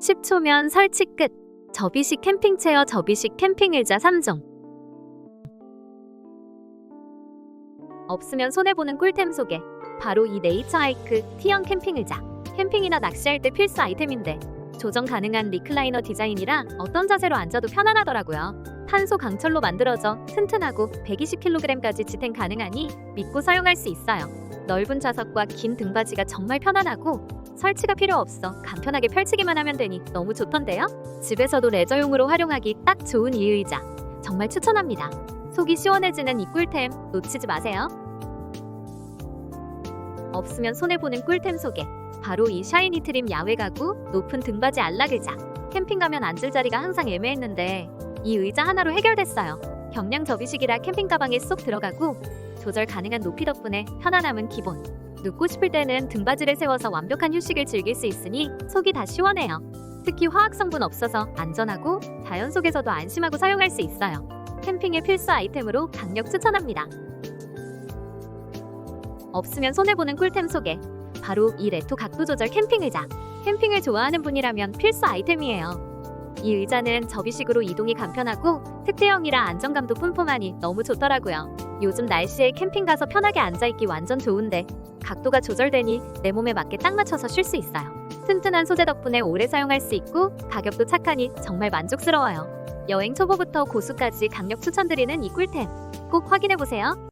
10초면 설치 끝. 접이식 캠핑 체어, 접이식 캠핑 의자 3종. 없으면 손해보는 꿀템 소개. 바로 이 네이처 하이크 T형 캠핑 의자. 캠핑이나 낚시할 때 필수 아이템인데 조정 가능한 리클라이너 디자인이라 어떤 자세로 앉아도 편안하더라고요. 탄소 강철로 만들어져 튼튼하고 120kg까지 지탱 가능하니 믿고 사용할 수 있어요. 넓은 좌석과 긴 등받이가 정말 편안하고 설치가 필요 없어 간편하게 펼치기만 하면 되니 너무 좋던데요? 집에서도 레저용으로 활용하기 딱 좋은 이 의자 정말 추천합니다. 속이 시원해지는 이 꿀템 놓치지 마세요. 없으면 손해보는 꿀템 소개 바로 이 샤이니 트림 야외 가구 높은 등받이 안락 의자 캠핑 가면 앉을 자리가 항상 애매했는데 이 의자 하나로 해결됐어요. 경량 접이식이라 캠핑 가방에 쏙 들어가고 조절 가능한 높이 덕분에 편안함은 기본. 눕고 싶을 때는 등받이를 세워서 완벽한 휴식을 즐길 수 있으니 속이 다 시원해요. 특히 화학 성분 없어서 안전하고 자연 속에서도 안심하고 사용할 수 있어요. 캠핑의 필수 아이템으로 강력 추천합니다. 없으면 손해보는 꿀템 소개. 바로 이 레토 각도 조절 캠핑 의자. 캠핑을 좋아하는 분이라면 필수 아이템이에요. 이 의자는 접이식으로 이동이 간편하고 특대형이라 안정감도 뿜뿜하니 너무 좋더라고요. 요즘 날씨에 캠핑 가서 편하게 앉아있기 완전 좋은데 각도가 조절되니 내 몸에 맞게 딱 맞춰서 쉴 수 있어요. 튼튼한 소재 덕분에 오래 사용할 수 있고 가격도 착하니 정말 만족스러워요. 여행 초보부터 고수까지 강력 추천드리는 이 꿀템 꼭 확인해 보세요.